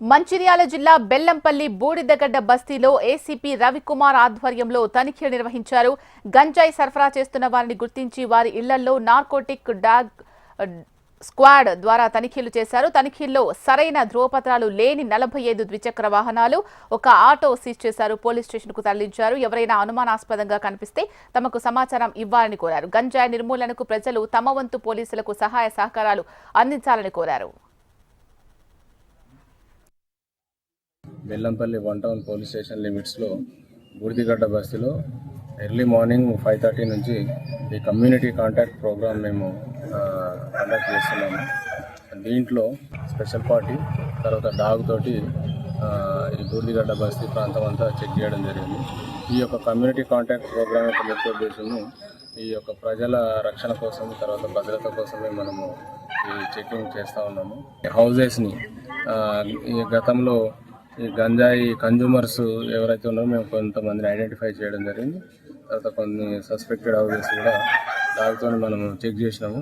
మంచిర్యాల జిల్లా బెల్లంపల్లి బూడిదగడ్డ బస్తీలో ఏసీపీ రవికుమార్ ఆధ్వర్యంలో తనిఖీలు నిర్వహించారు. గంజాయి సరఫరా చేస్తున్న వారిని గుర్తించి వారి ఇళ్ళలో నార్కోటిక్ డాగ్ స్క్వాడ్ ద్వారా తనిఖీలు చేశారు. తనిఖీల్లో సరైన ధ్రువపత్రాలు లేని నలభై ఐదు ద్విచక్ర వాహనాలు ఒక ఆటో సీజ్ చేశారు. పోలీస్ స్టేషన్కు తరలించారు. ఎవరైనా అనుమానాస్పదంగా కనిపిస్తే తమకు సమాచారం ఇవ్వాలని కోరారు. గంజాయి నిర్మూలనకు ప్రజలు తమ వంతు పోలీసులకు సహాయ సహకారాలు అందించాలని కోరారు. Bellampalli one town police station లిమిట్స్లో బూర్దిగడ్డ బస్తీలో ఎర్లీ మార్నింగ్ ఫైవ్ థర్టీ నుంచి ఈ కమ్యూనిటీ కాంటాక్ట్ ప్రోగ్రామ్ మేము కండక్ట్ చేస్తున్నాము. దీంట్లో స్పెషల్ పార్టీ తర్వాత డాగ్ తోటి ఈ బూర్దిగడ్డ బస్తీ ప్రాంతం అంతా చెక్ చేయడం జరిగింది. ఈ యొక్క కమ్యూనిటీ కాంటాక్ట్ ప్రోగ్రామ్ యొక్క ముఖ్య ఉద్దేశము ఈ యొక్క ప్రజల రక్షణ కోసం తర్వాత భద్రత కోసమే మనము ఈ చెకింగ్ చేస్తూ ఉన్నాము. హౌజెస్ని ఈ గతంలో ఈ గంజాయి కన్జ్యూమర్స్ ఎవరైతే ఉన్నారో మేము కొంతమందిని ఐడెంటిఫై చేయడం జరిగింది. తర్వాత కొన్ని సస్పెక్టెడ్ హౌసెస్ కూడా దానితో మనం చెక్ చేసినాము.